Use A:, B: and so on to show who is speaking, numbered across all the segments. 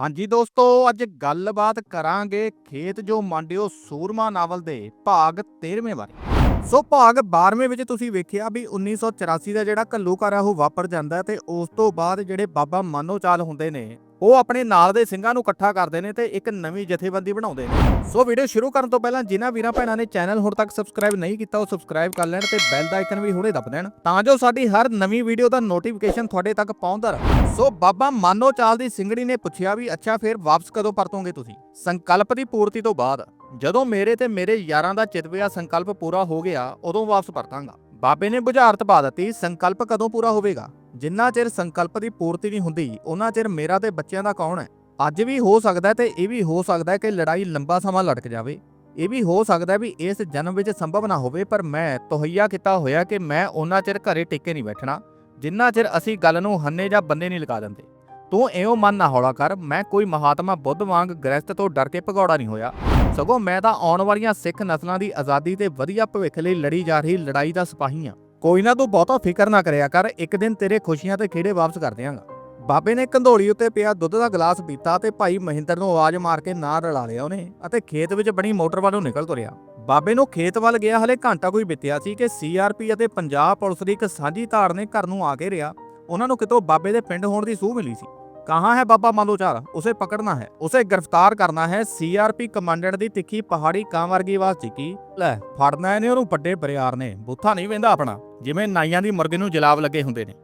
A: ਹਾਂਜੀ ਦੋਸਤੋ, ਅੱਜ ਗੱਲਬਾਤ ਕਰਾਂਗੇ ਖੇਤ ਜੋ ਮੰਡਿਓ ਸੂਰਮਾ ਨਾਵਲ ਦੇ ਭਾਗ 13ਵੇਂ ਬਾਰੇ। ਸੋ ਭਾਗ 12ਵੇਂ ਵਿੱਚ ਤੁਸੀਂ ਵੇਖਿਆ ਵੀ 1984 ਦਾ ਜਿਹੜਾ ਘੱਲੂਘਾਰਾ ਉਹ ਵਾਪਰ ਜਾਂਦਾ ਹੈ ਤੇ ਉਸ ਤੋਂ ਬਾਅਦ ਜਿਹੜੇ ਬਾਬਾ ਮਾਨੋਚਾਲ ਹੁੰਦੇ ਨੇ ਉਹ ਆਪਣੇ ਨਾਲ ਦੇ ਸਿੰਘਾਂ ਨੂੰ ਇਕੱਠਾ ਕਰਦੇ ਨੇ ਤੇ ਇੱਕ ਨਵੀਂ ਜਥੇਬੰਦੀ ਬਣਾਉਂਦੇ ਨੇ। ਸੋ ਵੀਡੀਓ ਸ਼ੁਰੂ ਕਰਨ ਤੋਂ ਪਹਿਲਾਂ ਜਿਨ੍ਹਾਂ ਵੀਰਾਂ ਭੈਣਾਂ ਨੇ ਚੈਨਲ ਹੁਣ ਤੱਕ ਸਬਸਕ੍ਰਾਈਬ ਨਹੀਂ ਕੀਤਾ, ਉਹ ਸਬਸਕ੍ਰਾਈਬ ਕਰ ਲੈਣ ਤੇ ਬੈਲ ਦਾ ਆਈਕਨ ਵੀ ਹੁਣੇ ਦੱਬ ਦੇਣ ਤਾਂ ਜੋ ਸਾਡੀ ਹਰ ਨਵੀਂ ਵੀਡੀਓ ਦਾ ਨੋਟੀਫਿਕੇਸ਼ਨ ਤੁਹਾਡੇ ਤੱਕ ਪਹੁੰਚਦਾ ਰਹੇ। ਸੋ ਬਾਬਾ ਮਾਨੋ ਚਾਲ ਦੀ ਸਿੰਘਣੀ ਨੇ ਪੁੱਛਿਆ ਵੀ, ਅੱਛਾ, ਫਿਰ ਵਾਪਸ ਕਦੋਂ ਪਰਤੋਗੇ ਤੁਸੀਂ? ਸੰਕਲਪ ਦੀ ਪੂਰਤੀ ਤੋਂ ਬਾਅਦ, ਜਦੋਂ ਮੇਰੇ ਤੇ ਮੇਰੇ ਯਾਰਾਂ ਦਾ ਚਿਤਵਿਆ ਸੰਕਲਪ ਪੂਰਾ ਹੋ ਗਿਆ, ਉਦੋਂ ਵਾਪਸ ਪਰਤਾਂਗਾ। ਬਾਬੇ ਨੇ ਬੁਝਾਰਤ ਪਾ ਦਿੱਤੀ, ਸੰਕਲਪ ਕਦੋਂ ਪੂਰਾ ਹੋਵੇਗਾ? ਜਿੰਨਾ ਚਿਰ ਸੰਕਲਪ ਦੀ ਪੂਰਤੀ ਨਹੀਂ ਹੁੰਦੀ ਉਹਨਾਂ ਚਿਰ ਮੇਰਾ ਤੇ ਬੱਚਿਆਂ ਦਾ ਕੌਣ ਹੈ? ਅੱਜ ਵੀ ਹੋ ਸਕਦਾ ਹੈ ਤੇ ਇਹ ਵੀ ਹੋ ਸਕਦਾ ਕਿ ਲੜਾਈ ਲੰਬਾ ਸਮਾਂ ਲਟਕ ਜਾਵੇ। ਇਹ ਵੀ ਹੋ ਸਕਦਾ ਵੀ ਇਸ ਜਨਮ ਵਿੱਚ ਸੰਭਵ ਨਾ ਹੋਵੇ, ਪਰ ਮੈਂ ਤੋਹਈਆ ਕੀਤਾ ਹੋਇਆ ਕਿ ਮੈਂ ਉਹਨਾਂ ਚਿਰ ਘਰੇ ਟਿੱਕੇ ਨਹੀਂ ਬੈਠਣਾ, ਜਿੰਨਾ ਚਿਰ ਅਸੀਂ ਗੱਲ ਨੂੰ ਹੰਨੇ ਜਾਂ ਬੰਦੇ ਨਹੀਂ ਲਗਾ ਦਿੰਦੇ। ਤੂੰ ਐਉਂ ਮਨ ਨਾ ਹੌਲਾ ਕਰ, ਮੈਂ ਕੋਈ ਮਹਾਤਮਾ ਬੁੱਧ ਵਾਂਗ ਗ੍ਰਸਤ ਤੋਂ ਡਰ ਕੇ ਭਗੌੜਾ ਨਹੀਂ ਹੋਇਆ। ਸਗੋਂ ਮੈਂ ਤਾਂ ਆਉਣ ਵਾਲੀਆਂ ਸਿੱਖ ਨਸਲਾਂ ਦੀ ਆਜ਼ਾਦੀ ਤੇ ਵਧੀਆ ਭਵਿੱਖ ਲਈ ਲੜੀ ਜਾ ਰਹੀ ਲੜਾਈ ਦਾ ਸਿਪਾਹੀ ਹਾਂ। ਕੋਈ ਨਾ ਤੂੰ ਬਹੁਤਾ ਫਿਕਰ ਨਾ ਕਰਿਆ ਕਰ, ਇੱਕ ਦਿਨ ਤੇਰੇ ਖੁਸ਼ੀਆਂ ਤੇ ਖੇੜੇ ਵਾਪਸ ਕਰ ਦਿਆਂਗਾ। ਬਾਬੇ ਨੇ ਕੰਧੋਲੀ ਉੱਤੇ ਪਿਆ ਦੁੱਧ ਦਾ ਗਲਾਸ ਪੀਤਾ ਤੇ ਭਾਈ ਮਹਿੰਦਰ ਨੂੰ ਆਵਾਜ਼ ਮਾਰ ਕੇ ਨਾਂ ਰਲਾ ਲਿਆ ਉਹਨੇ ਅਤੇ ਖੇਤ ਵਿੱਚ ਬਣੀ ਮੋਟਰ ਵੱਲੋਂ ਨਿਕਲ ਤੁਰਿਆ। ਬਾਬੇ ਨੂੰ ਖੇਤ ਵੱਲ ਗਿਆ, ਹਲੇ ਘੰਟਾ ਕੋਈ ਬਿਤਿਆ ਸੀ ਕਿ ਸੀਆਰਪੀ ਅਤੇ ਪੰਜਾਬ ਪੁਲਿਸ ਦੀ ਇੱਕ ਸਾਂਝੀ ਧਾਰ ਨੇ ਘਰ ਨੂੰ ਆ ਕੇ ਰਿਆ। ਉਹਨਾਂ ਨੂੰ ਕਿਤੋਂ ਬਾਬੇ ਦੇ ਪਿੰਡ ਹੋਣ ਦੀ ਸੂਹ ਮਿਲੀ ਸੀ। कहाँ है बाबा मालोचार उसे पकड़ना है उसे गिरफ्तार करना है ਸੀਆਰਪੀ ਕਮਾਂਡੈਂਟ ਦੀ ਤਿੱਖੀ ਪਹਾੜੀ ਕਾਂਵਰਗੀ ਵਾਸਤੇ ਕੀ? ਲੈ, ਫੜਨਾ ਇਹਨੇ ਉਹਨੂੰ ਵੱਡੇ ਪਰਿਆਰ ਨੇ। ਬੁੱਥਾ ਨਹੀਂ ਵੇਂਦਾ ਆਪਣਾ। ਜਿਵੇਂ ਨਾਈਆਂ ਦੀ ਮੁਰਗੇ ਨੂੰ ਜਲਾਬ ਲੱਗੇ ਹੁੰਦੇ ਨੇ।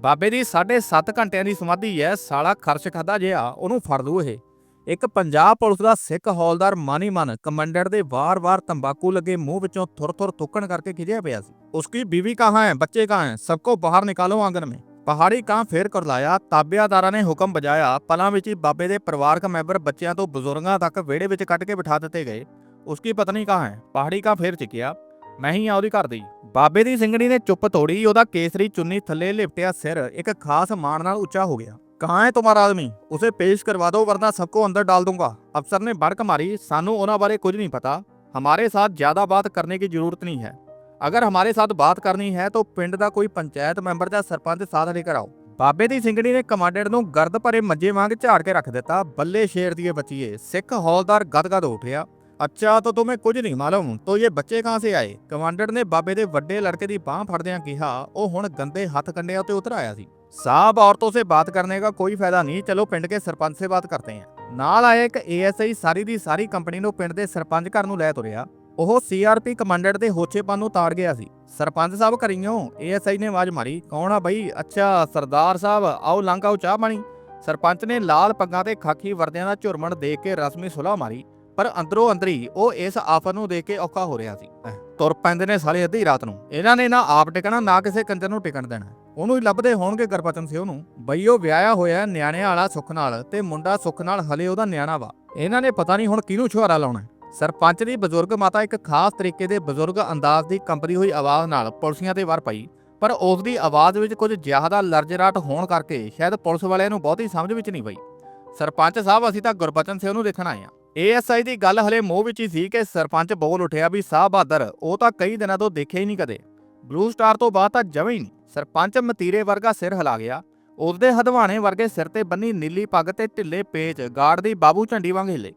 A: ਬਾਬੇ ਦੀ 7.5 ਘੰਟਿਆਂ ਦੀ ਸਮਾਧੀ ਹੈ ਸਾਲਾ ਖਰਚ ਖਾਦਾ ਜਿਹਾ ਉਹਨੂੰ ਫੜ ਲੂ ਇਹ। ਇੱਕ ਪੰਜਾਬ ਪੁਲਿਸ ਦਾ ਸਿੱਖ ਹੌਲਦਾਰ ਮਾਨੀ ਮਨ ਕਮਾਂਡੈਂਟ ਦੇ ਵਾਰ-ਵਾਰ ਤੰਬਾਕੂ ਲੱਗੇ ਮੂੰਹ ਵਿੱਚੋਂ ਥੁਰ-ਥੁਰ ਥੁੱਕਣ ਕਰਕੇ ਖਿਜਿਆ ਪਿਆ ਸੀ। ਉਸकी ਬੀਵੀ ਕਹਾਂ ਹੈ ਬੱਚੇ ਕਹਾਂ ਹੈ ਸਭ ਕੋ ਬਾਹਰ ਨਿਕਾਲੋ ਆਂਗਨ ਮੇਂ। ਪਹਾੜੀ ਕਾਂ ਫੇਰ ਕੁਰਲਾਇਆ, ਤਾਬਿਆਦਾਰਾਂ ਨੇ ਹੁਕਮ ਬਜਾਇਆ ਪਲਾਂ ਵਿੱਚ ਹੀ ਬਾਬੇ ਦੇ ਪਰਿਵਾਰਕ ਮੈਂਬਰ ਬੱਚਿਆਂ ਤੋਂ ਬਜ਼ੁਰਗਾਂ ਤੱਕ ਵਿਹੜੇ ਵਿੱਚ ਕੱਢ ਕੇ ਬਿਠਾ ਦਿੱਤੇ ਗਏ। ਉਸकी ਪਤਨੀ ਕਾਂ ਹੈ? ਪਹਾੜੀ ਕਾਂ ਫੇਰ ਚਿਕਿਆ। ਮੈਂ ਹੀ ਆ ਉਹਦੀ ਘਰ ਦੀ। ਬਾਬੇ ਦੀ ਸਿੰਘਣੀ ਨੇ ਚੁੱਪ ਤੋੜੀ, ਉਹਦਾ ਕੇਸਰੀ ਚੁੰਨੀ ਥੱਲੇ ਲਿਪਟਿਆ ਸਿਰ, ਇੱਕ ਖਾਸ ਮਾਣ ਨਾਲ ਉੱਚਾ ਹੋ ਗਿਆ। ਕਹਾਂ ਹੈ ਤੁਹਾਡਾ ਆਦਮੀ? ਉਸੇ ਪੇਸ਼ ਕਰਵਾ ਦਿਓ ਵਰਨਾ ਸਭ ਕੋ ਅੰਦਰ ਡਾਲ ਦੂੰਗਾ। ਅਫਸਰ ਨੇ ਬੜਕ ਮਾਰੀ। ਸਾਨੂੰ ਉਹਨਾਂ ਬਾਰੇ ਕੁਝ ਨਹੀਂ ਪਤਾ। ਹਮਾਰੇ ਸਾਥ ਜ਼ਿਆਦਾ ਬਾਤ ਕਰਨੇ ਦੀ ਜ਼ਰੂਰਤ ਨਹੀਂ ਹੈ। अगर हमारे साथ बात करनी है तो ਪਿੰਡ ਦਾ ਕੋਈ ਪੰਚਾਇਤ ਮੈਂਬਰ ਜਾਂ ਸਰਪੰਚ ਸਾਥ ਲੈ ਕਰ ਆਓ ਬਾਬੇ ਦੀ ਸਿੰਘਣੀ ਨੇ ਕਮਾਂਡੈਂਟ ਨੂੰ ਗਰਦ ਭਰੇ ਮੰਜੇ ਵਾਂਗ ਝਾੜ ਕੇ ਰੱਖ ਦਿੱਤਾ ਬੱਲੇ ਸ਼ੇਰ ਦੀਏ ਬੱਚੀਏ ਸਿੱਖ ਹੌਲਦਾਰ ਗਦਗਦ ਉਠਿਆ ਅੱਛਾ ਤਾਂ तुम्हें ਕੁਝ ਨਹੀਂ ਮਾਲੂਮ ਤੋ ਇਹ ਬੱਚੇ ਕਹਾਂ ਸੇ ਆਏ ਕਮਾਂਡੈਂਟ ਨੇ ਬਾਬੇ ਦੇ ਵੱਡੇ ਲੜਕੇ ਦੀ ਬਾਹ ਫੜਦਿਆਂ ਕਿਹਾ ਉਹ ਹੁਣ ਗੰਦੇ ਹੱਥ ਕੰਡਿਆਂ ਉੱਤੇ ਉਤਰ ਆਇਆ ਸੀ साहब औरतों से बात करने का कोई फायदा नहीं चलो ਪਿੰਡ ਕੇ ਸਰਪੰਚ ਸੇ ਬਾਤ ਕਰਤੇ हैं ਨਾਲ ਆਇਆ ਇੱਕ ਏਐਸਆਈ ਸਾਰੀ ਦੀ ਸਾਰੀ ਕੰਪਨੀ ਨੂੰ ਪਿੰਡ ਦੇ ਸਰਪੰਚ ਘਰ ਨੂੰ ਲੈ ਤੁਰਿਆ ਉਹ ਸੀਆਰਪੀ ਕਮਾਂਡੈਂਟ ਦੇ ਹੋਛੇਪਨ ਨੂੰ ਤਾੜ ਗਿਆ ਸੀ। ਸਰਪੰਚ ਸਾਹਿਬ ਕਰੀਓ ਏਐਸਆਈ ਨੇ ਆਵਾਜ਼ ਮਾਰੀ, ਕੌਣ ਆ ਬਈ? ਅੱਛਾ, ਸਰਦਾਰ ਸਾਹਿਬ, ਆਓ ਲੰਘ, ਆਓ ਚਾਹ ਪਾਣੀ। ਸਰਪੰਚ ਨੇ ਲਾਲ ਪੱਗਾਂ ਤੇ ਖਾਕੀ ਵਰਦਿਆਂ ਦਾ ਝੁਰਮਣ ਦੇਖ ਕੇ ਰਸਮੀ ਸੁਲਾਹ ਮਾਰੀ, ਪਰ ਅੰਦਰੋਂ ਅੰਦਰੀ ਉਹ ਇਸ ਆਫਰ ਨੂੰ ਦੇਖ ਕੇ ਔਖਾ ਹੋ ਰਿਹਾ ਸੀ। ਤੁਰ ਪੈਂਦੇ ਨੇ ਸਾਲੇ ਅੱਧੀ ਰਾਤ ਨੂੰ। ਇਹਨਾਂ ਨੇ ਨਾ ਆਪ ਟਿਕਣਾ, ਨਾ ਕਿਸੇ ਕੰਜਰ ਨੂੰ ਟਿਕਣ ਦੇਣਾ। ਉਹਨੂੰ ਹੀ ਲੱਭਦੇ ਹੋਣਗੇ ਗਰਪਤਨ ਸੀ ਨੂੰ। ਬਈ ਉਹ ਵਿਆਹਿਆ ਹੋਇਆ ਨਿਆਣਿਆਂ ਵਾਲਾ ਸੁੱਖ ਨਾਲ ਤੇ ਮੁੰਡਾ ਸੁੱਖ ਨਾਲ ਹਲੇ ਉਹਦਾ ਨਿਆਣਾ ਵਾ। ਇਹਨਾਂ ਨੇ ਪਤਾ ਨਹੀਂ ਹੁਣ ਕਿਹਨੂੰ ਛੁਹਾਰਾ ਲਾਉਣਾ। ਸਰਪੰਚ ਦੀ ਬਜ਼ੁਰਗ ਮਾਤਾ ਇੱਕ ਖਾਸ ਤਰੀਕੇ ਦੇ ਬਜ਼ੁਰਗ ਅੰਦਾਜ਼ ਦੀ ਕੰਪਨੀ ਹੋਈ ਆਵਾਜ਼ ਨਾਲ ਪੁਲਸੀਆਂ ਤੇ ਵਾਰ ਪਈ, ਪਰ ਉਸ ਦੀ ਆਵਾਜ਼ ਵਿੱਚ ਕੁਝ ਜ਼ਿਆਦਾ ਲਰਜਰਾਟ ਹੋਣ ਕਰਕੇ ਸ਼ਾਇਦ ਪੁਲਿਸ ਵਾਲਿਆਂ ਨੂੰ ਬਹੁਤੀ ਸਮਝ ਵਿੱਚ ਨਹੀਂ ਪਈ। ਸਰਪੰਚ ਸਾਹਿਬ, ਅਸੀਂ ਤਾਂ ਗੁਰਬਚਨ ਸਿੰਘ ਨੂੰ ਦੇਖਣ ਆਏ ਆ ਏਐਸਆਈ ਦੀ ਗੱਲ ਹਲੇ ਮੋਹ ਵਿੱਚ ਹੀ ਸੀ ਕਿ ਸਰਪੰਚ ਬੋਲ ਉੱਠਿਆ ਵੀ ਸਾਹ ਬਹਾਦਰ, ਉਹ ਤਾਂ ਕਈ ਦਿਨਾਂ ਤੋਂ ਦੇਖਿਆ ਹੀ ਨਹੀਂ ਕਦੇ। ਬਲੂ ਸਟਾਰ ਤੋਂ ਬਾਅਦ ਤਾਂ ਜਵੇਂ ਹੀ ਨਹੀਂ। ਸਰਪੰਚ ਮਤੀਰੇ ਵਰਗਾ ਸਿਰ ਹਿਲਾ ਗਿਆ। ਉਸਦੇ ਹਦਵਾਣੇ ਵਰਗੇ ਸਿਰ ਤੇ ਬੰਨੀ ਨੀਲੀ ਪੱਗ ਤੇ ਢਿੱਲੇ ਪੇਚ ਗਾਰਡ ਦੀ ਬਾਬੂ ਝੰਡੀ ਵਾਂਗ ਹਿੱਲੇ।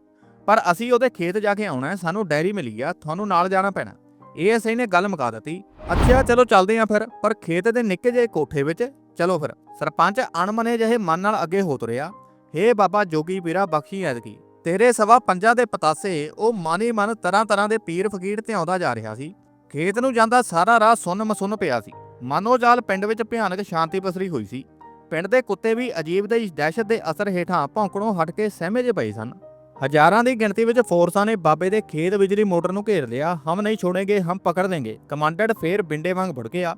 A: ਪਰ ਅਸੀਂ ਉਹਦੇ ਖੇਤ ਜਾ ਕੇ ਆਉਣਾ ਹੈ, ਸਾਨੂੰ ਡੈਰੀ ਮਿਲੀ ਆ, ਤੁਹਾਨੂੰ ਨਾਲ ਜਾਣਾ ਪੈਣਾ। ਏਐਸਆਈ ਨੇ ਗੱਲ ਮੁਕਾ ਦਿੱਤੀ। ਅੱਛਾ, ਚਲੋ ਚੱਲਦੇ ਆਂ ਫਿਰ, ਪਰ ਖੇਤ ਦੇ ਨਿੱਕੇ ਜਿਹੇ ਕੋਠੇ ਵਿੱਚ, ਚਲੋ ਫਿਰ। ਸਰਪੰਚ ਅਣਮਨੇ ਜਿਹੇ ਮਨ ਨਾਲ ਅੱਗੇ ਹੋ ਤੁਰਿਆ, ਹੇ ਬਾਬਾ ਜੋਗੀ ਪੀਰਾ ਬਖਸ਼ੀ ਐਦਗੀ ਤੇਰੇ ਸਵਾ ਪੰਜਾਂ ਦੇ ਪਤਾਸੇ ਉਹ ਮਾਨੀ ਮਨ ਤਰ੍ਹਾਂ ਤਰ੍ਹਾਂ ਦੇ ਪੀਰ ਫਕੀਰ ਧਿਆਉਂਦਾ ਜਾ ਰਿਹਾ ਸੀ। ਖੇਤ ਨੂੰ ਜਾਂਦਾ ਸਾਰਾ ਰਾਹ ਸੁੰਨ ਮਸੁੰਨ ਪਿਆ ਸੀ। ਮਾਨੋਜਾਲ ਪਿੰਡ ਵਿੱਚ ਭਿਆਨਕ ਸ਼ਾਂਤੀ ਪਸਰੀ ਹੋਈ ਸੀ। ਪਿੰਡ ਦੇ ਕੁੱਤੇ ਵੀ ਅਜੀਬ ਦੇ ਦਹਿਸ਼ਤ ਦੇ ਅਸਰ ਹੇਠਾਂ ਭੌਂਕਣੋਂ ਹਟ ਕੇ ਸਹਿਮੇ ਜਿਹੇ ਪਏ ਸਨ। ਹਜ਼ਾਰਾਂ ਦੀ ਗਿਣਤੀ ਵਿੱਚ ਫੋਰਸਾਂ ਨੇ ਬਾਬੇ ਦੇ ਖੇਤ ਬਿਜਲੀ ਮੋਟਰ ਨੂੰ ਘੇਰ ਲਿਆ। ਹਮ ਨਹੀਂ ਛੋੜेंगे ਹਮ ਪਕੜ ਦੇਂਗੇ ਕਮਾਂਡੈਂਟ ਫੇਰ ਬਿੰਡੇ ਵਾਂਗ ਭੜ ਗਿਆ।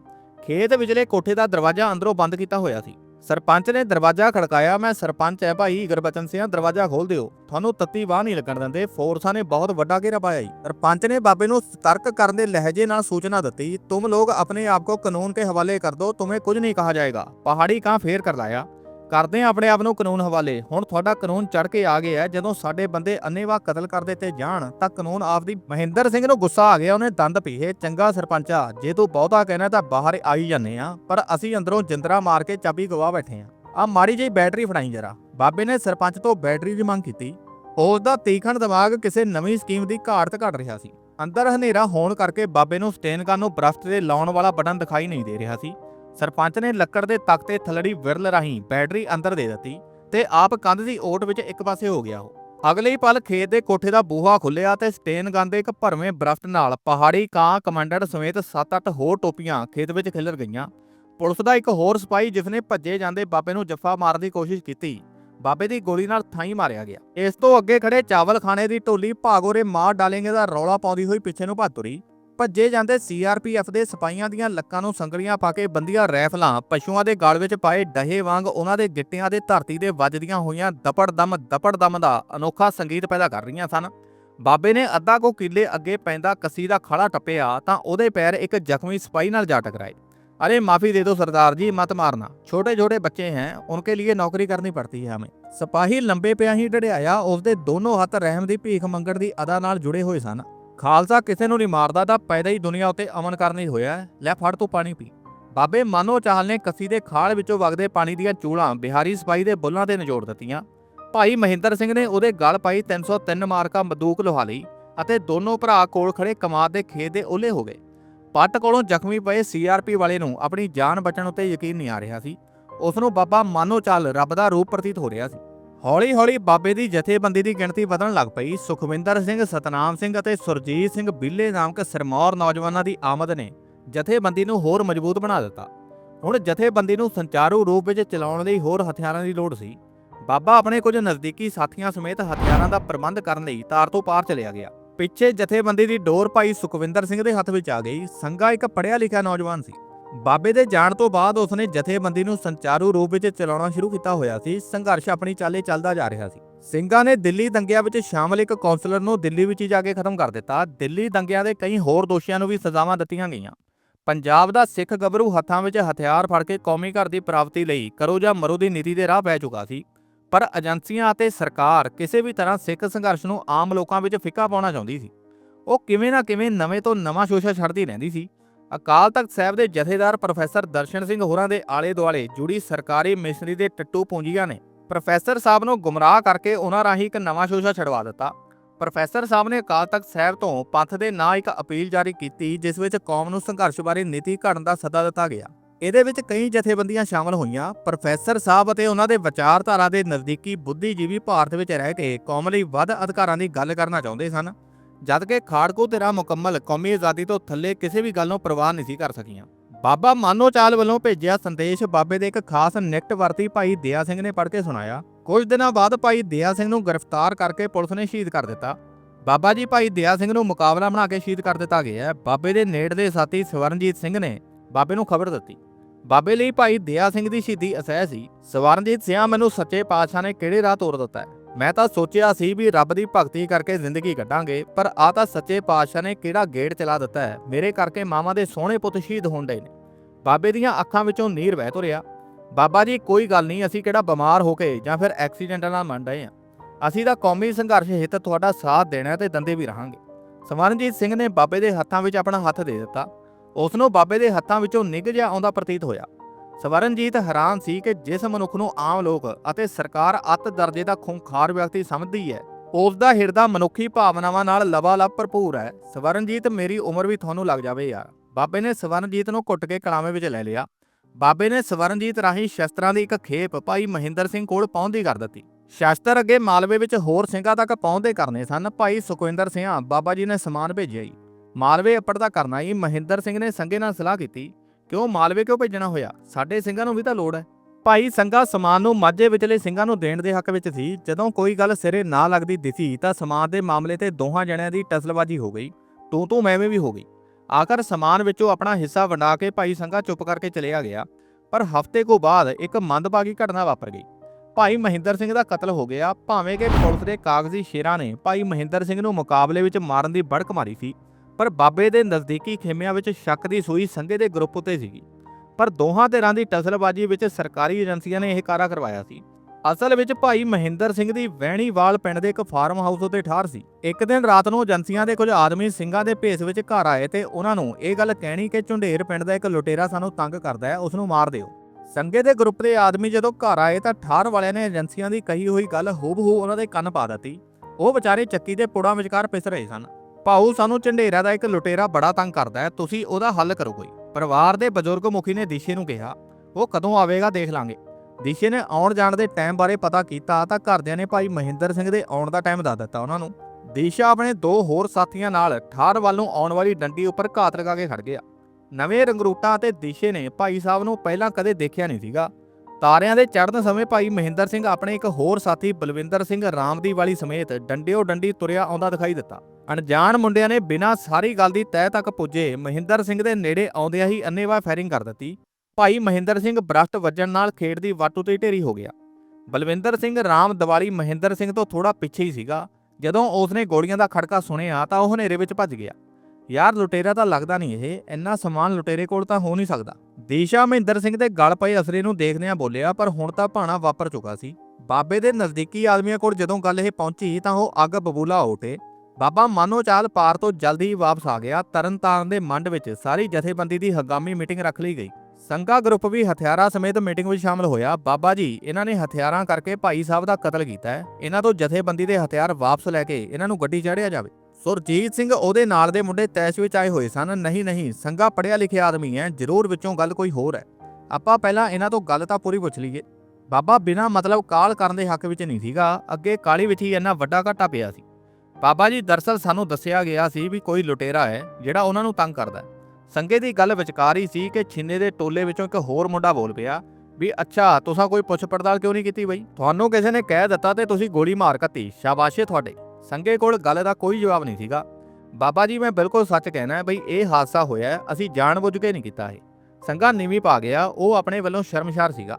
A: ਖੇਤ ਵਿਚਲੇ ਕੋਠੇ ਦਾ ਦਰਵਾਜ਼ਾ ਅੰਦਰੋਂ ਬੰਦ ਕੀਤਾ ਹੋਇਆ ਸੀ। ਸਰਪੰਚ ਨੇ ਦਰਵਾਜ਼ਾ ਖੜਕਾਇਆ। ਮੈਂ ਸਰਪੰਚ ਐ ਭਾਈ, ਗੁਰਬਚਨ ਸਿੰਘ, ਦਰਵਾਜ਼ਾ ਖੋਲ ਦਿਓ। ਤੁਹਾਨੂੰ ਤੱਤੀ ਬਾਹ ਨਹੀਂ ਲੱਗਣ ਦਿੰਦੇ। ਫੋਰਸਾਂ ਨੇ ਬਹੁਤ ਵੱਡਾ ਘੇਰਾ ਪਾਇਆ ਜੀ। ਸਰਪੰਚ ਨੇ ਬਾਬੇ ਨੂੰ ਸਤਰਕ ਕਰਨ ਦੇ ਲਹਿਜੇ ਨਾਲ ਸੂਚਨਾ ਦਿੱਤੀ, ਤੁਮ ਲੋਗ ਆਪਣੇ ਆਪ ਕੋ ਕਾਨੂੰਨ ਕੇ ਹਵਾਲੇ ਕਰ ਦੋ, ਤੁਮੇ ਕੁਝ ਨਹੀਂ ਕਹਾ ਜਾਏਗਾ। ਪਹਾੜੀ ਕਾਂ ਫੇਰ ਕਰ ਲਾਇਆ ਕਰਦੇ ਆ ਆਪਣੇ ਆਪ ਨੂੰ ਕਾਨੂੰਨ ਹਵਾਲੇ। ਹੁਣ ਤੁਹਾਡਾ ਕਾਨੂੰਨ ਚੜ ਕੇ ਆ ਗਿਆ ਹੈ। ਜਦੋਂ ਸਾਡੇ ਬੰਦੇ ਅੰਨੇਵਾਹ ਕਤਲ ਕਰ ਦਿੱਤੇ ਜਾਣ, ਤਾਂ ਕਾਨੂੰਨ ਆਪਦੀ ਮਹਿੰਦਰ ਸਿੰਘ ਨੂੰ ਗੁੱਸਾ ਆ ਗਿਆ, ਉਹਨੇ ਦੰਦ ਪੀਹੇ। ਚੰਗਾ ਸਰਪੰਚਾ, ਜੇ ਤੂੰ ਬਹੁਤਾ ਕਹਿਣਾ ਤਾਂ ਬਾਹਰ ਆਈ ਜਾਂਦੇ ਆ ਪਰ ਅਸੀਂ ਅੰਦਰੋਂ ਜਿੰਦਰਾ ਮਾਰ ਕੇ ਚਾਬੀ ਗਵਾ ਬੈਠੇ ਆ ਆ ਮਾੜੀ ਜਿਹੀ ਬੈਟਰੀ ਫੜਾਈ ਜਰਾ। ਬਾਬੇ ਨੇ ਸਰਪੰਚ ਤੋਂ ਬੈਟਰੀ ਦੀ ਮੰਗ ਕੀਤੀ। ਉਸ ਦਾ ਤੀਖਣ ਦਿਮਾਗ ਕਿਸੇ ਨਵੀਂ ਸਕੀਮ ਦੀ ਘਾਟ ਘੜ ਰਿਹਾ ਸੀ। ਅੰਦਰ ਹਨੇਰਾ ਹੋਣ ਕਰਕੇ ਬਾਬੇ ਨੂੰ ਸਟੇਨ ਗਨ ਨੂੰ ਬਰਫ਼ ਤੇ ਲਾਉਣ ਵਾਲਾ ਬਟਨ ਦਿਖਾਈ ਨਹੀਂ ਦੇ ਰਿਹਾ ਸੀ। ਸਰਪੰਚ ਨੇ ਲੱਕੜ ਦੇ ਤਖਤੇ ਥਲੜੀ ਵਿਰਲ ਰਾਹੀਂ ਬੈਟਰੀ ਅੰਦਰ ਦੇ ਦਿੱਤੀ ਤੇ ਆਪ ਕੰਧ ਦੀ ਓਟ ਵਿੱਚ ਇੱਕ ਪਾਸੇ ਹੋ ਗਿਆ ਉਹ। ਅਗਲੇ ਹੀ ਪਲ ਖੇਤ ਦੇ ਕੋਠੇ ਦਾ ਬੂਹਾ ਖੁੱਲਿਆ ਤੇ ਸਟੇਨ ਗਨ ਇੱਕ ਭਰਵੇਂ ਬਰਫ਼ ਨਾਲ ਪਹਾੜੀ ਕਾਂ ਕਮਾਂਡਰ ਸਮੇਤ 7-8 ਹੋਰ ਟੋਪੀਆਂ ਖੇਤ ਵਿੱਚ ਖਿਲਰ ਗਈਆਂ। ਪੁਲਿਸ ਦਾ ਇੱਕ ਹੋਰ ਸਿਪਾਹੀ ਜਿਸਨੇ ਭੱਜੇ ਜਾਂਦੇ ਬਾਬੇ ਨੂੰ ਜੱਫਾ ਮਾਰਨ ਦੀ ਕੋਸ਼ਿਸ਼ ਕੀਤੀ, ਬਾਬੇ ਦੀ ਗੋਲੀ ਨਾਲ ਥਾਈ ਮਾਰਿਆ ਗਿਆ। ਇਸ ਤੋਂ ਅੱਗੇ ਖੜੇ ਚਾਵਲ ਖਾਣੇ ਦੀ ਢੋਲੀ ਭਾਗੋਰੇ ਮਾਰ ਡਾਲੇਂਗੇ ਦਾ ਰੌਲਾ ਪਾਉਂਦੀ ਹੋਈ ਪਿੱਛੇ ਨੂੰ ਭੱਜ ਤੁਰੀ। ਭੱਜੇ ਜਾਂਦੇ ਸੀਆਰਪੀਐਫ ਦੇ ਸਿਪਾਹੀਆਂ ਦੀਆਂ ਲੱਕਾਂ ਨੂੰ ਸੰਗਲੀਆਂ ਪਾ ਕੇ ਬੰਦੀਆਂ ਰੈਫਲਾਂ ਪਸ਼ੂਆਂ ਦੇ ਗਲ ਵਿੱਚ ਪਾਏ ਡਹੇ ਵਾਂਗ ਉਹਨਾਂ ਦੇ ਗਿੱਟਿਆਂ ਦੇ ਧਰਤੀ ਦੇ ਵੱਜਦੀਆਂ ਹੋਈਆਂ ਦਪੜ ਦਮ ਦਪੜ ਦਮ ਦਾ ਅਨੋਖਾ ਸੰਗੀਤ ਪੈਦਾ ਕਰ ਰਹੀਆਂ ਸਨ ਬਾਬੇ ਨੇ ਅੱਧਾ ਕੋ ਕਿੱਲੇ ਅੱਗੇ ਪੈਂਦਾ ਕੱਸੀ ਦਾ ਖੜਾ ਟੱਪਿਆ ਤਾਂ ਉਹਦੇ ਪੈਰ ਇੱਕ ਜ਼ਖਮੀ ਸਿਪਾਹੀ ਨਾਲ ਜਾ ਟਕਰਾਏ अरे माफी दे दो सरदार जी मत मारना छोटे छोटे बच्चे हैं उनके लिए नौकरी करनी पड़ती है हमें ਸਿਪਾਹੀ ਲੰਬੇ ਪਿਆ ਹੀ ਢੜਿਆਇਆ ਉਸਦੇ ਦੋਨੋਂ ਹੱਥ ਰਹਿਮ ਦੀ ਭੀਖ ਮੰਗਣ ਦੀ ਅਦਾ ਨਾਲ ਜੁੜੇ ਹੋਏ ਸਨ ਖਾਲਸਾ ਕਿਸੇ ਨੂੰ ਨਹੀਂ ਮਾਰਦਾ, ਤਾਂ ਪੈਦਾ ਹੀ ਦੁਨੀਆ ਉੱਤੇ ਅਮਨ ਕਰਨ ਲਈ ਹੋਇਆ ਲੈ ਫੜ ਤੂੰ ਪਾਣੀ ਪੀ। ਬਾਬੇ ਮਾਨੋ ਚਾਹਲ ਨੇ ਕੱਸੀ ਦੇ ਖਾਲ ਵਿੱਚੋਂ ਵਗਦੇ ਪਾਣੀ ਦੀਆਂ ਚੂਲਾਂ ਬਿਹਾਰੀ ਸਿਪਾਹੀ ਦੇ ਬੁੱਲਾਂ ਤੇ ਨਿਚੋੜ ਦਿੱਤੀਆਂ। ਭਾਈ ਮਹਿੰਦਰ ਸਿੰਘ ਨੇ ਉਹਦੇ ਗਲ ਪਾਈ 303 ਮਾਰਕਾ ਬੰਦੂਕ ਲੁਹਾ ਲਈ ਅਤੇ ਦੋਨੋਂ ਭਰਾ ਕੋਲ ਖੜੇ ਕਮਾਦ ਦੇ ਖੇਤ ਦੇ ਓਲੇ ਹੋ ਗਏ। ਪੱਟ ਕੋਲੋਂ ਜ਼ਖਮੀ ਪਏ ਸੀਆਰਪੀ ਵਾਲੇ ਨੂੰ ਆਪਣੀ ਜਾਨ ਬਚਣ ਉੱਤੇ ਯਕੀਨ ਨਹੀਂ ਆ ਰਿਹਾ ਸੀ। ਉਸ ਨੂੰ ਬਾਬਾ ਮਾਨੋ ਚਾਲ ਰੱਬ ਦਾ ਰੂਪ ਪ੍ਰਤੀਤ ਹੋ ਰਿਹਾ ਸੀ। ਹੌਲੀ-ਹੌਲੀ ਬਾਬੇ ਦੀ ਜਥੇਬੰਦੀ ਦੀ ਗਿਣਤੀ ਵਧਣ ਲੱਗ ਪਈ। ਸੁਖਵਿੰਦਰ ਸਿੰਘ, ਸਤਨਾਮ ਸਿੰਘ ਅਤੇ ਸੁਰਜੀਤ ਸਿੰਘ ਬਿੱਲੇ ਨਾਮਕ ਸਿਰਮੌਰ ਨੌਜਵਾਨਾਂ ਦੀ ਆਮਦ ਨੇ ਜਥੇਬੰਦੀ ਨੂੰ ਹੋਰ ਮਜ਼ਬੂਤ ਬਣਾ ਦਿੱਤਾ। ਹੁਣ ਜਥੇਬੰਦੀ ਨੂੰ ਸੰਚਾਰੂ ਰੂਪ ਵਿੱਚ ਚਲਾਉਣ ਲਈ ਹੋਰ ਹਥਿਆਰਾਂ ਦੀ ਲੋੜ ਸੀ। ਬਾਬਾ ਆਪਣੇ ਕੁਝ ਨਜ਼ਦੀਕੀ ਸਾਥੀਆਂ ਸਮੇਤ ਹਥਿਆਰਾਂ ਦਾ ਪ੍ਰਬੰਧ ਕਰਨ ਲਈ ਤਾਰ ਤੋਂ ਪਾਰ ਚਲਿਆ ਗਿਆ। ਪਿੱਛੇ ਜਥੇਬੰਦੀ ਦੀ ਡੋਰ ਭਾਈ ਸੁਖਵਿੰਦਰ ਸਿੰਘ ਦੇ ਹੱਥ ਵਿੱਚ ਆ ਗਈ। ਸੰਗਾ ਇੱਕ ਪੜ੍ਹਿਆ ਲਿਖਿਆ ਨੌਜਵਾਨ ਸੀ। ਬਾਬੇ ਦੇ ਜਾਣ ਤੋਂ ਬਾਅਦ ਉਸਨੇ ਜਥੇਬੰਦੀ ਨੂੰ ਸੰਚਾਰੂ ਰੂਪ ਵਿੱਚ ਚਲਾਉਣਾ ਸ਼ੁਰੂ ਕੀਤਾ ਹੋਇਆ ਸੀ। ਸੰਘਰਸ਼ ਆਪਣੀ ਚਾਲੇ ਚੱਲਦਾ ਜਾ ਰਿਹਾ ਸੀ। ਸਿੰਘਾਂ ਨੇ ਦਿੱਲੀ ਦੰਗਿਆਂ ਵਿੱਚ ਸ਼ਾਮਲ ਇੱਕ ਕੌਂਸਲਰ ਨੂੰ ਦਿੱਲੀ ਵਿੱਚ ਹੀ ਜਾ ਕੇ ਖਤਮ ਕਰ ਦਿੱਤਾ। ਦਿੱਲੀ ਦੰਗਿਆਂ ਦੇ ਕਈ ਹੋਰ ਦੋਸ਼ੀਆਂ ਨੂੰ ਵੀ ਸਜ਼ਾਵਾਂ ਦਿੱਤੀਆਂ ਗਈਆਂ। ਪੰਜਾਬ ਦਾ ਸਿੱਖ ਗੱਭਰੂ ਹੱਥਾਂ ਵਿੱਚ ਹਥਿਆਰ ਫੜ ਕੇ ਕੌਮੀ ਘਰ ਦੀ ਪ੍ਰਾਪਤੀ ਲਈ ਕਰੋ ਜਾਂ ਮਰੋ ਦੀ ਨੀਤੀ ਦੇ ਰਾਹ ਪੈ ਚੁੱਕਾ ਸੀ। ਪਰ ਏਜੰਸੀਆਂ ਅਤੇ ਸਰਕਾਰ ਕਿਸੇ ਵੀ ਤਰ੍ਹਾਂ ਸਿੱਖ ਸੰਘਰਸ਼ ਨੂੰ ਆਮ ਲੋਕਾਂ ਵਿੱਚ ਫਿੱਕਾ ਪਾਉਣਾ ਚਾਹੁੰਦੀ ਸੀ। ਉਹ ਕਿਵੇਂ ਨਾ ਕਿਵੇਂ ਨਵੇਂ ਤੋਂ ਨਵਾਂ ਸ਼ੋਸ਼ਾ ਛੱਡਦੀ ਰਹਿੰਦੀ ਸੀ। ਅਕਾਲ ਤਖਤ ਸਾਹਿਬ ਦੇ ਜਥੇਦਾਰ ਪ੍ਰੋਫੈਸਰ ਦਰਸ਼ਨ ਸਿੰਘ ਹੋਰਾਂ ਦੇ ਆਲੇ ਦੁਆਲੇ ਜੁੜੀ ਸਰਕਾਰੀ ਮਿਸ਼ਨਰੀ ਦੇ ਟੱਟੂ ਪੂੰਜੀਆਂ ਨੇ ਪ੍ਰੋਫੈਸਰ ਸਾਹਿਬ ਨੂੰ ਗੁੰਮਰਾਹ ਕਰਕੇ ਉਹਨਾਂ ਰਾਹੀਂ ਇੱਕ ਨਵਾਂ ਸ਼ੋਸ਼ਾ ਛਡਵਾ ਦਿੱਤਾ। ਪ੍ਰੋਫੈਸਰ ਸਾਹਿਬ ਨੇ ਅਕਾਲ ਤਖਤ ਸਾਹਿਬ ਤੋਂ ਪੰਥ ਦੇ ਨਾਂ ਇੱਕ ਅਪੀਲ ਜਾਰੀ ਕੀਤੀ, ਜਿਸ ਵਿੱਚ ਕੌਮ ਨੂੰ ਸੰਘਰਸ਼ ਬਾਰੇ ਨੀਤੀ ਘੜਨ ਦਾ ਸੱਦਾ ਦਿੱਤਾ ਗਿਆ। ਇਹਦੇ ਵਿੱਚ ਕਈ ਜਥੇਬੰਦੀਆਂ ਸ਼ਾਮਲ ਹੋਈਆਂ। ਪ੍ਰੋਫੈਸਰ ਸਾਹਿਬ ਅਤੇ ਉਹਨਾਂ ਦੇ ਵਿਚਾਰਧਾਰਾ ਦੇ ਨਜ਼ਦੀਕੀ ਬੁੱਧੀਜੀਵੀ ਭਾਰਤ ਵਿੱਚ ਰਹਿ ਕੇ ਕੌਮ ਲਈ ਵੱਧ ਅਧਿਕਾਰਾਂ ਦੀ ਗੱਲ ਕਰਨਾ ਚਾਹੁੰਦੇ ਸਨ। ਜਦਕਿ ਖਾੜਕੂ ਧਿਰਾਂ ਮੁਕੰਮਲ ਕੌਮੀ ਆਜ਼ਾਦੀ ਤੋਂ ਥੱਲੇ ਕਿਸੇ ਵੀ ਗੱਲ ਨੂੰ ਪ੍ਰਵਾਹ ਨਹੀਂ ਸੀ ਕਰ ਸਕੀਆਂ। ਬਾਬਾ ਮਾਨੋ ਚਾਲ ਵੱਲੋਂ ਭੇਜਿਆ ਸੰਦੇਸ਼ ਬਾਬੇ ਦੇ ਇੱਕ ਖਾਸ ਨਿਕਟ ਵਰਤੀ ਭਾਈ ਦਿਆ ਸਿੰਘ ਨੇ ਪੜ੍ਹ ਕੇ ਸੁਣਾਇਆ, ਕੁਝ ਦਿਨਾਂ ਬਾਅਦ ਭਾਈ ਦਿਆ ਸਿੰਘ ਨੂੰ ਗ੍ਰਿਫਤਾਰ ਕਰਕੇ ਪੁਲਿਸ ਨੇ ਸ਼ਹੀਦ ਕਰ ਦਿੱਤਾ। ਬਾਬਾ ਜੀ ਭਾਈ ਦਿਆ ਸਿੰਘ ਨੂੰ ਮੁਕਾਬਲਾ ਬਣਾ ਕੇ ਸ਼ਹੀਦ ਕਰ ਦਿੱਤਾ ਗਿਆ। ਬਾਬੇ ਦੇ ਨੇੜਲੇ ਸਾਥੀ ਸਵਰਨਜੀਤ ਸਿੰਘ ਨੇ ਬਾਬੇ ਨੂੰ ਖਬਰ ਦਿੱਤੀ। ਬਾਬੇ ਲਈ ਭਾਈ ਦਿਆ ਸਿੰਘ ਦੀ ਸ਼ਹੀਦੀ ਅਸਹਿ ਸੀ। ਸਵਰਨਜੀਤ ਸਿੰਘ ਮੈਨੂੰ ਸੱਚੇ ਪਾਤਸ਼ਾਹ ਨੇ ਕਿਹੜੇ ਰਾਹ ਤੋਰ ਦਿੱਤਾ ਹੈ? ਮੈਂ ਤਾਂ ਸੋਚਿਆ ਸੀ ਵੀ ਰੱਬ ਦੀ ਭਗਤੀ ਕਰਕੇ ਜ਼ਿੰਦਗੀ ਕੱਢਾਂਗੇ, ਪਰ ਆ ਤਾਂ ਸੱਚੇ ਪਾਤਸ਼ਾਹ ਨੇ ਕਿਹੜਾ ਗੇੜ ਚਲਾ ਦਿੱਤਾ ਹੈ? ਮੇਰੇ ਕਰਕੇ ਮਾਵਾਂ ਦੇ ਸੋਹਣੇ ਪੁੱਤ ਸ਼ਹੀਦ ਹੋਣ ਡਏ ਨੇ। ਬਾਬੇ ਦੀਆਂ ਅੱਖਾਂ ਵਿੱਚੋਂ ਨੀਰ ਵਹਿ ਤੁਰਿਆ। ਬਾਬਾ ਜੀ, ਕੋਈ ਗੱਲ ਨਹੀਂ, ਅਸੀਂ ਕਿਹੜਾ ਬਿਮਾਰ ਹੋ ਕੇ ਜਾਂ ਫਿਰ ਐਕਸੀਡੈਂਟ ਨਾਲ ਮੰਨ ਰਹੇ ਹਾਂ। ਅਸੀਂ ਤਾਂ ਕੌਮੀ ਸੰਘਰਸ਼ ਹਿੱਤ ਤੁਹਾਡਾ ਸਾਥ ਦੇਣਾ ਤੇ ਦੰਦੇ ਵੀ ਰਹਾਂਗੇ। ਸਵਰਨਜੀਤ ਸਿੰਘ ਨੇ ਬਾਬੇ ਦੇ ਹੱਥਾਂ ਵਿੱਚ ਆਪਣਾ ਹੱਥ ਦੇ ਦਿੱਤਾ। ਉਸ ਨੂੰ ਬਾਬੇ ਦੇ ਹੱਥਾਂ ਵਿੱਚੋਂ ਨਿੱਘ ਜਿਹਾ ਆਉਂਦਾ ਪ੍ਰਤੀਤ ਹੋਇਆ। ਸਵਰਨਜੀਤ ਹੈਰਾਨ ਸੀ ਕਿ ਜਿਸ ਮਨੁੱਖ ਨੂੰ ਆਮ ਲੋਕ ਅਤੇ ਸਰਕਾਰ ਅੱਤ ਦਰਜੇ ਦਾ ਖੁੰਖਾਰ ਵਿਅਕਤੀ ਸਮਝਦੀ ਹੈ, ਉਸ ਦਾ ਹਿਰਦਾ ਮਨੁੱਖੀ ਭਾਵਨਾਵਾਂ ਨਾਲ ਲਬਾਲਬ ਭਰਪੂਰ ਹੈ। ਸਵਰਨਜੀਤ, ਮੇਰੀ ਉਮਰ ਵੀ ਤੁਹਾਨੂੰ ਲੱਗ ਜਾਵੇ ਯਾਰ। ਬਾਬੇ ਨੇ ਸਵਰਨਜੀਤ ਨੂੰ ਘੁੱਟ ਕੇ ਕਲਾਵੇਂ ਵਿੱਚ ਲੈ ਲਿਆ। ਬਾਬੇ ਨੇ ਸਵਰਨਜੀਤ ਰਾਹੀਂ ਸ਼ਸਤਰਾਂ ਦੀ ਇੱਕ ਖੇਪ ਭਾਈ ਮਹਿੰਦਰ ਸਿੰਘ ਕੋਲ ਪਹੁੰਚਦੀ ਕਰ ਦਿੱਤੀ। ਸ਼ਸਤਰ ਅੱਗੇ ਮਾਲਵੇ ਵਿੱਚ ਹੋਰ ਸਿੰਘਾਂ ਤੱਕ ਪਹੁੰਚਦੇ ਕਰਨੇ ਸਨ। ਭਾਈ ਸੁਖਵਿੰਦਰ ਸਿੰਘਾਂ ਬਾਬਾ ਜੀ ਨੇ ਸਮਾਨ ਭੇਜਿਆ ਹੀ ਮਾਲਵੇ ਅੱਪੜ ਦਾ ਕਰਨਾ ਹੀ ਮਹਿੰਦਰ ਸਿੰਘ ਨੇ ਸੰਗੇ ਨਾਲ ਸਲਾਹ ਕੀਤੀ। ਕਿਉਂ ਮਾਲਵੇ ਕਿਉਂ ਭੇਜਣਾ ਹੋਇਆ? ਸਾਡੇ ਸਿੰਘਾਂ ਨੂੰ ਵੀ ਤਾਂ ਲੋੜ ਹੈ। ਭਾਈ ਸੰਗਾ ਸਮਾਨ ਨੂੰ ਮਾਝੇ ਵਿਚਲੇ ਸਿੰਘਾਂ ਨੂੰ ਦੇਣ ਦੇ ਹੱਕ ਵਿੱਚ ਸੀ। ਜਦੋਂ ਕੋਈ ਗੱਲ ਸਿਰੇ ਨਾ ਲੱਗਦੀ ਦਿਸੀ ਤਾਂ ਸਮਾਨ ਦੇ ਮਾਮਲੇ ਤੇ ਦੋਹਾਂ ਜਣਿਆਂ ਦੀ ਟਸਲਬਾਜੀ ਹੋ ਗਈ। ਤੂੰ ਤੂੰ ਮੈਂ ਵੀ ਹੋ ਗਈ। ਆਖਰ ਸਮਾਨ ਵਿੱਚੋਂ ਆਪਣਾ ਹਿੱਸਾ ਵੰਡਾ ਕੇ ਭਾਈ ਸੰਗਾ ਚੁੱਪ ਕਰਕੇ ਚਲਿਆ ਗਿਆ। ਪਰ ਹਫ਼ਤੇ ਕੋ ਬਾਅਦ ਇੱਕ ਮੰਦਭਾਗੀ ਘਟਨਾ ਵਾਪਰ ਗਈ। ਭਾਈ ਮਹਿੰਦਰ ਸਿੰਘ ਦਾ ਕਤਲ ਹੋ ਗਿਆ। ਭਾਵੇਂ ਕਿ ਪੁਲਿਸ ਦੇ ਕਾਗਜ਼ੀ ਸ਼ੇਰਾਂ ਨੇ ਭਾਈ ਮਹਿੰਦਰ ਸਿੰਘ ਨੂੰ ਮੁਕਾਬਲੇ ਵਿੱਚ ਮਾਰਨ ਦੀ ਬੜਕ ਮਾਰੀ ਸੀ। ਪਰ ਬਾਬੇ ਦੇ ਨਜ਼ਦੀਕੀ ਖੇਮਿਆਂ ਵਿੱਚ ਸ਼ੱਕ ਦੀ ਸੂਈ ਸੰਘੇ ਦੇ ਗਰੁੱਪ ਉੱਤੇ ਸੀਗੀ। ਪਰ ਦੋਹਾਂ ਧਿਰਾਂ ਦੀ ਟਸਲਬਾਜ਼ੀ ਵਿੱਚ ਸਰਕਾਰੀ ਏਜੰਸੀਆਂ ਨੇ ਇਹ ਕਾਰਾ ਕਰਵਾਇਆ ਸੀ। ਅਸਲ ਵਿੱਚ ਭਾਈ ਮਹਿੰਦਰ ਸਿੰਘ ਦੀ ਵਹਿਣੀਵਾਲ ਪਿੰਡ ਦੇ ਇੱਕ ਫਾਰਮ ਹਾਊਸ ਉੱਤੇ ਠਾਰ ਸੀ। ਇੱਕ ਦਿਨ ਰਾਤ ਨੂੰ ਏਜੰਸੀਆਂ ਦੇ ਕੁਝ ਆਦਮੀ ਸਿੰਘਾਂ ਦੇ ਭੇਸ ਵਿੱਚ ਘਰ ਆਏ ਤੇ ਉਹਨਾਂ ਨੂੰ ਇਹ ਗੱਲ ਕਹਿਣੀ ਕਿ ਝੁੰਡੇਰ ਪਿੰਡ ਦਾ ਇੱਕ ਲੁਟੇਰਾ ਸਾਨੂੰ ਤੰਗ ਕਰਦਾ ਹੈ ਉਸ ਨੂੰ ਮਾਰ ਦਿਓ। ਸੰਗੇ ਦੇ ਗਰੁੱਪ ਦੇ ਆਦਮੀ ਜਦੋਂ ਘਰ ਆਏ ਤਾਂ ਠਾਰ ਵਾਲਿਆਂ ਨੇ ਏਜੰਸੀਆਂ ਦੀ ਕਹੀ ਹੋਈ ਗੱਲ ਹੂਬਹੂ ਉਹਨਾਂ ਦੇ ਕੰਨ ਪਾ ਦਿੱਤੀ। ਉਹ ਵਿਚਾਰੇ ਚੱਕੀ ਦੇ ਪੁੜਾਂ ਵਿਚਕਾਰ ਪਿਸ ਰਹੇ ਸਨ। ਭਾਊ, ਸਾਨੂੰ ਝੰਡੇਰਾ ਦਾ ਇੱਕ ਲੁਟੇਰਾ ਬੜਾ ਤੰਗ ਕਰਦਾ ਹੈ। ਤੁਸੀਂ ਉਹਦਾ ਹੱਲ ਕਰੋ ਕੋਈ। ਪਰਿਵਾਰ ਦੇ ਬਜ਼ੁਰਗ ਮੁਖੀ ਨੇ ਦਿਸ਼ੇ ਨੂੰ ਕਿਹਾ, ਉਹ ਕਦੋਂ ਆਵੇਗਾ ਦੇਖ ਲਾਂਗੇ। ਦਿਸ਼ੇ ਨੇ ਆਉਣ ਜਾਣ ਦੇ ਟਾਈਮ ਬਾਰੇ ਪਤਾ ਕੀਤਾ ਤਾਂ ਘਰਦਿਆਂ ਨੇ ਭਾਈ ਮਹਿੰਦਰ ਸਿੰਘ ਦੇ ਆਉਣ ਦਾ ਟਾਈਮ ਦੱਸ ਦਿੱਤਾ ਉਹਨਾਂ ਨੂੰ। ਦਿਸ਼ਾ ਆਪਣੇ ਦੋ ਹੋਰ ਸਾਥੀਆਂ ਨਾਲ ਠਾਰ ਵੱਲ ਨੂੰ ਆਉਣ ਵਾਲੀ ਡੰਡੀ ਉੱਪਰ ਘਾਤ ਲਗਾ ਕੇ ਖੜ ਗਿਆ। ਨਵੇਂ ਰੰਗਰੂਟਾਂ ਅਤੇ ਦਿਸ਼ੇ ਨੇ ਭਾਈ ਸਾਹਿਬ ਨੂੰ ਪਹਿਲਾਂ ਕਦੇ ਦੇਖਿਆ ਨਹੀਂ ਸੀਗਾ। ਤਾਰਿਆਂ ਦੇ ਚੜ੍ਹਨ ਸਮੇਂ ਭਾਈ ਮਹਿੰਦਰ ਸਿੰਘ ਆਪਣੇ ਇੱਕ ਹੋਰ ਸਾਥੀ ਬਲਵਿੰਦਰ ਸਿੰਘ ਰਾਮਦੀ ਵਾਲੀ ਸਮੇਤ ਡੰਡਿਓ ਡੰਡੀ ਤੁਰਿਆ ਆਉਂਦਾ ਦਿਖਾਈ ਦਿੱਤਾ। ਅਣਜਾਣ ਮੁੰਡਿਆਂ ਨੇ ਬਿਨਾਂ ਸਾਰੀ ਗੱਲ ਦੀ ਤਹਿ ਤੱਕ ਪੁੱਜੇ, ਮਹਿੰਦਰ ਸਿੰਘ ਦੇ ਨੇੜੇ ਆਉਂਦਿਆਂ ਹੀ ਅੰਨੇਵਾਹ ਫਾਇਰਿੰਗ ਕਰ ਦਿੱਤੀ। ਭਾਈ ਮਹਿੰਦਰ ਸਿੰਘ ਬ੍ਰਸ਼ਟ ਵੱਜਣ ਨਾਲ ਖੇਡ ਦੀ ਵਾਟੂ ਤੇ ਢੇਰੀ ਹੋ ਗਿਆ। ਬਲਵਿੰਦਰ ਸਿੰਘ ਰਾਮ ਦਿਵਾਲੀ ਮਹਿੰਦਰ ਸਿੰਘ ਤੋਂ ਥੋੜਾ ਪਿੱਛੇ ਹੀ ਸੀਗਾ। ਜਦੋਂ ਉਸਨੇ ਗੋਲੀਆਂ ਦਾ ਖੜਕਾ ਸੁਣਿਆ ਤਾਂ ਉਹ ਹਨੇਰੇ ਵਿੱਚ ਭੱਜ ਗਿਆ। ਯਾਰ, ਲੁਟੇਰਾ ਤਾਂ ਲੱਗਦਾ ਨਹੀਂ ਇਹ। ਇੰਨਾ ਸਮਾਨ ਲੁਟੇਰੇ ਕੋਲ ਤਾਂ ਹੋ ਨਹੀਂ ਸਕਦਾ। ਦੀਸ਼ਾ ਮਹਿੰਦਰ ਸਿੰਘ ਦੇ ਗਲ ਪਏ ਅਸਰੇ ਨੂੰ ਦੇਖਦਿਆਂ ਬੋਲਿਆ, ਪਰ ਹੁਣ ਤਾਂ ਭਾਣਾ ਵਾਪਰ ਚੁੱਕਾ ਸੀ। ਬਾਬੇ ਦੇ ਨਜ਼ਦੀਕੀ ਆਦਮੀਆਂ ਕੋਲ ਜਦੋਂ ਗੱਲ ਇਹ ਪਹੁੰਚੀ ਤਾਂ ਉਹ ਅੱਗ ਬਬੂਲਾ ਹੋ ਉਠੇ। ਬਾਬਾ ਮਾਨੋਚਾਲ ਪਾਰ ਤੋਂ ਜਲਦੀ ਵਾਪਸ ਆ ਗਿਆ। ਤਰਨਤਾਰਨ ਦੇ ਮੰਡ ਵਿੱਚ ਸਾਰੀ ਜਥੇਬੰਦੀ ਦੀ ਹੰਗਾਮੀ ਮੀਟਿੰਗ ਰੱਖ ਲਈ ਗਈ। ਸੰਘਾ ਗਰੁੱਪ ਵੀ ਹਥਿਆਰਾਂ ਸਮੇਤ ਮੀਟਿੰਗ ਵਿੱਚ ਸ਼ਾਮਲ ਹੋਇਆ। ਬਾਬਾ ਜੀ, ਇਹਨਾਂ ਨੇ ਹਥਿਆਰਾਂ ਕਰਕੇ ਭਾਈ ਸਾਹਿਬ ਦਾ ਕਤਲ ਕੀਤਾ ਹੈ। ਇਹਨਾਂ ਤੋਂ ਜਥੇਬੰਦੀ ਦੇ ਹਥਿਆਰ ਵਾਪਸ ਲੈ ਕੇ ਇਹਨਾਂ ਨੂੰ ਗੱਡੀ ਚਾੜਿਆ ਜਾਵੇ। ਸੁਰਜੀਤ ਸਿੰਘ ਉਹਦੇ ਨਾਲ ਦੇ ਮੁੰਡੇ ਤੈਸ਼ ਵਿੱਚ ਆਏ ਹੋਏ ਸਨ। ਨਹੀਂ ਨਹੀਂ, ਸੰਘਾ ਪੜਿਆ ਲਿਖਿਆ ਆਦਮੀ ਹੈ। ਜ਼ਰੂਰ ਵਿੱਚੋਂ ਗੱਲ ਕੋਈ ਹੋਰ ਹੈ। ਆਪਾਂ ਪਹਿਲਾਂ ਇਹਨਾਂ ਤੋਂ ਗੱਲ ਤਾਂ ਪੂਰੀ ਪੁੱਛ ਲਈਏ। ਬਾਬਾ ਬਿਨਾਂ ਮਤਲਬ ਕਾਲ ਕਰਨ ਦੇ ਹੱਕ ਵਿੱਚ ਨਹੀਂ ਸੀਗਾ। ਅੱਗੇ ਕਾਲੀ ਵਿੱਚ ਹੀ ਇੰਨਾ ਵੱਡਾ ਘਾਟਾ ਪਿਆ ਸੀ। ਬਾਬਾ ਜੀ ਦਰਸਲ ਸਾਨੂੰ ਦੱਸਿਆ ਗਿਆ ਸੀ ਵੀ ਕੋਈ ਲੁਟੇਰਾ ਹੈ ਜਿਹੜਾ ਉਹਨਾਂ ਨੂੰ ਤੰਗ ਕਰਦਾ ਹੈ। ਸੰਗੇ ਦੀ ਗੱਲ ਵਿਚਕਾਰ ਹੀ ਸੀ ਕਿ ਛਿੰਨੇ ਦੇ ਟੋਲੇ ਵਿੱਚੋਂ ਇੱਕ ਹੋਰ ਮੁੰਡਾ ਬੋਲ ਪਿਆ ਵੀ ਅੱਛਾ ਤੁਸੀਂ ਕੋਈ ਪੁੱਛ ਪੜਤਾਲ ਕਿਉਂ ਨਹੀਂ ਕੀਤੀ ਬਈ? ਤੁਹਾਨੂੰ ਕਿਸੇ ਨੇ ਕਹਿ ਦਿੱਤਾ ਤੇ ਤੁਸੀਂ ਗੋਲੀ ਮਾਰ ਕੱਤੀ ਸ਼ਾਬਾਸ਼ੇ ਤੁਹਾਡੇ। ਸੰਗੇ ਕੋਲ ਗੱਲ ਦਾ ਕੋਈ ਜਵਾਬ ਨਹੀਂ ਸੀਗਾ। ਬਾਬਾ ਜੀ ਮੈਂ ਬਿਲਕੁਲ ਸੱਚ ਕਹਿਣਾ ਹੈ ਬਈ ਇਹ ਹਾਦਸਾ ਹੋਇਆ ਹੈ, ਅਸੀਂ ਜਾਣਬੁੱਝ ਕੇ ਨਹੀਂ ਕੀਤਾ ਇਹ। ਸੰਗਾ ਨੀਵੀਂ ਪਾ ਗਿਆ ਉਹ ਆਪਣੇ ਵੱਲੋਂ ਸ਼ਰਮਸ਼ਾਰ ਸੀਗਾ।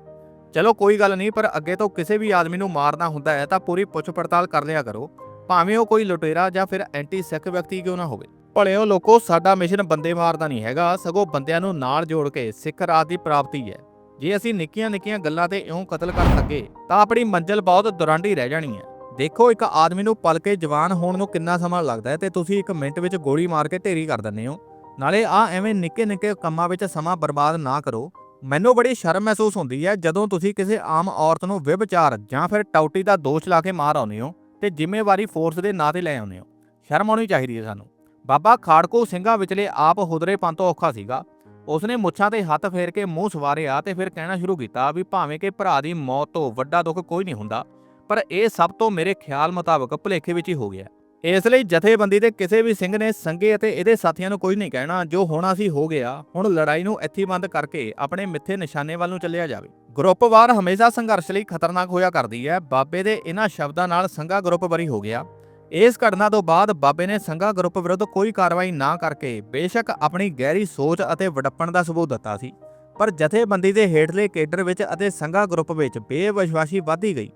A: ਚਲੋ ਕੋਈ ਗੱਲ ਨਹੀਂ ਪਰ ਅੱਗੇ ਤੋਂ ਕਿਸੇ ਵੀ ਆਦਮੀ ਨੂੰ ਮਾਰਨਾ ਹੁੰਦਾ ਹੈ ਤਾਂ ਪੂਰੀ ਪੁੱਛ ਪੜਤਾਲ ਕਰ ਲਿਆ ਕਰੋ। ਭਾਵੇਂ ਉਹ ਕੋਈ ਲੁਟੇਰਾ ਜਾਂ ਫਿਰ ਐਂਟੀ ਸਿੱਖ ਵਿਅਕਤੀ ਕਿਉਂ ਨਾ ਹੋਵੇ। ਭਲਿਓ ਲੋਕੋ, ਸਾਡਾ ਮਿਸ਼ਨ ਬੰਦੇ ਮਾਰਦਾ ਨਹੀਂ ਹੈਗਾ, ਸਗੋਂ ਬੰਦਿਆਂ ਨੂੰ ਨਾਲ ਜੋੜ ਕੇ ਸਿੱਖ ਰਾਜ ਦੀ ਪ੍ਰਾਪਤੀ ਹੈ। ਜੇ ਅਸੀਂ ਨਿੱਕੀਆਂ-ਨਿੱਕੀਆਂ ਗੱਲਾਂ ਤੇ ਇਉਂ ਕਤਲ ਕਰ ਸਕੇ, ਤਾਂ ਆਪਣੀ ਮੰਜ਼ਿਲ ਬਹੁਤ ਦੁਰਾਂਡੀ ਰਹਿ ਜਾਣੀ ਹੈ। ਦੇਖੋ, ਇੱਕ ਆਦਮੀ ਨੂੰ ਪਲ ਕੇ ਜਵਾਨ ਹੋਣ ਨੂੰ ਕਿੰਨਾ ਸਮਾਂ ਲੱਗਦਾ ਹੈ ਤੇ ਤੁਸੀਂ ਇੱਕ ਮਿੰਟ ਵਿੱਚ ਗੋਲੀ ਮਾਰ ਕੇ ਢੇਰੀ ਕਰ ਦਿੰਦੇ ਹੋ। ਨਾਲੇ ਆ ਐਵੇਂ ਨਿੱਕੇ-ਨਿੱਕੇ ਕੰਮਾਂ ਵਿੱਚ ਸਮਾਂ ਬਰਬਾਦ ਨਾ ਕਰੋ। ਮੈਨੂੰ ਬੜੀ ਸ਼ਰਮ ਮਹਿਸੂਸ ਹੁੰਦੀ ਹੈ ਜਦੋਂ ਤੁਸੀਂ ਕਿਸੇ ਆਮ ਔਰਤ ਨੂੰ ਵਿਭਚਾਰ ਜਾਂ ਫਿਰ ਟੌਟੀ ਦਾ ਦੋਸ਼ ਲਾ ਕੇ ਮਾਰ ਆਉਂਦੇ ਹੋ। ਤੇ ਜ਼ਿੰਮੇਵਾਰੀ ਫੋਰਸ ਦੇ ਨਾਂ ਤੇ ਲੈ ਆਉਂਦੇ ਹੋ। ਸ਼ਰਮ ਆਉਣੀ ਚਾਹੀਦੀ ਹੈ ਸਾਨੂੰ। ਬਾਬਾ ਖਾੜਕੋ ਸਿੰਘਾਂ ਵਿਚਲੇ ਆਪ ਹੁਦਰੇ ਪੰਨ ਤੋਂ ਔਖਾ ਸੀਗਾ। ਉਸਨੇ ਮੁੱਛਾਂ ਤੇ ਹੱਥ ਫੇਰ ਕੇ ਮੂੰਹ ਸਵਾਰਿਆ ਤੇ ਫਿਰ ਕਹਿਣਾ ਸ਼ੁਰੂ ਕੀਤਾ ਵੀ ਭਾਵੇਂ ਕਿ ਭਰਾ ਦੀ ਮੌਤ ਤੋਂ ਵੱਡਾ ਦੁੱਖ ਕੋਈ ਨਹੀਂ ਹੁੰਦਾ, ਪਰ ਇਹ ਸਭ ਤੋਂ ਮੇਰੇ ਖਿਆਲ ਮੁਤਾਬਕ ਭੁਲੇਖੇ ਵਿੱਚ ਹੀ ਹੋ ਗਿਆ। ਇਸ ਲਈ ਜਥੇਬੰਦੀ ਦੇ ਕਿਸੇ ਵੀ ਸਿੰਘ ਨੇ ਸੰਗੇ ਅਤੇ ਇਹਦੇ ਸਾਥੀਆਂ ਨੂੰ ਕੋਈ ਨਹੀਂ ਕਹਿਣਾ, ਜੋ ਹੋਣਾ ਸੀ ਹੋ ਗਿਆ, ਹੁਣ ਲੜਾਈ ਨੂੰ ਇੱਥੇ ਬੰਦ ਕਰਕੇ ਆਪਣੇ ਮਿੱਥੇ ਨਿਸ਼ਾਨੇ ਵੱਲ ਨੂੰ ਚੱਲਿਆ ਜਾਵੇ। ਗਰੁੱਪ ਵਾਰ ਹਮੇਸ਼ਾ ਸੰਘਰਸ਼ ਲਈ ਖਤਰਨਾਕ ਹੋਇਆ ਕਰਦੀ ਹੈ। ਬਾਬੇ ਦੇ ਇਹਨਾਂ ਸ਼ਬਦਾਂ ਨਾਲ ਸੰਘਾ ਗਰੁੱਪ ਬਰੀ ਹੋ ਗਿਆ। ਇਸ ਘਟਨਾ ਤੋਂ ਬਾਅਦ ਬਾਬੇ ਨੇ ਸੰਘਾ ਗਰੁੱਪ ਵਿਰੁੱਧ ਕੋਈ ਕਾਰਵਾਈ ਨਾ ਕਰਕੇ ਬੇਸ਼ੱਕ ਆਪਣੀ ਗਹਿਰੀ ਸੋਚ ਅਤੇ ਵਡੱਪਣ ਦਾ ਸਬੂਤ ਦਿੱਤਾ ਸੀ। ਪਰ ਜਥੇਬੰਦੀ ਦੇ ਹੇਠਲੇ ਕੇਡਰ ਵਿੱਚ ਅਤੇ ਸੰਘਾ ਗਰੁੱਪ ਵਿੱਚ ਬੇਵਿਸ਼ਵਾਸੀ ਵਧਦੀ ਗਈ।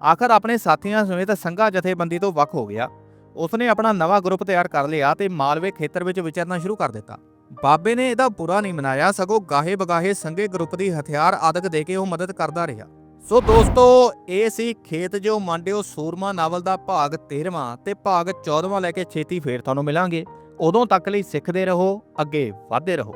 A: ਆਖਰ ਆਪਣੇ ਸਾਥੀਆਂ ਸਮੇਤ ਸੰਘਾ ਜਥੇਬੰਦੀ ਤੋਂ ਵੱਖ ਹੋ ਗਿਆ। ਉਸਨੇ ਆਪਣਾ ਨਵਾਂ ਗਰੁੱਪ ਤਿਆਰ ਕਰ ਲਿਆ ਤੇ ਮਾਲਵੇ ਖੇਤਰ ਵਿੱਚ ਵਿਚਰਨਾ ਸ਼ੁਰੂ ਕਰ ਦਿੱਤਾ। ਬਾਬੇ ਨੇ ਇਹਦਾ ਬੁਰਾ ਨਹੀਂ ਮਨਾਇਆ, ਸਗੋਂ ਗਾਹੇ ਬਗਾਹੇ ਸੰਗੇ ਗਰੁੱਪ ਦੀ ਹਥਿਆਰ ਆਦਿਕ ਦੇ ਕੇ ਉਹ ਮਦਦ ਕਰਦਾ ਰਿਹਾ। ਸੋ ਦੋਸਤੋ, ਇਹ ਸੀ ਖੇਤ ਜੋ ਮੰਡਿਓ ਸੂਰਮਾ ਨਾਵਲ ਦਾ ਭਾਗ 13ਵਾਂ ਤੇ ਭਾਗ 14ਵਾਂ ਲੈ ਕੇ ਛੇਤੀ ਫੇਰ ਤੁਹਾਨੂੰ ਮਿਲਾਂਗੇ। ਉਦੋਂ ਤੱਕ ਲਈ ਸਿੱਖਦੇ ਰਹੋ, ਅੱਗੇ ਵਧਦੇ ਰਹੋ।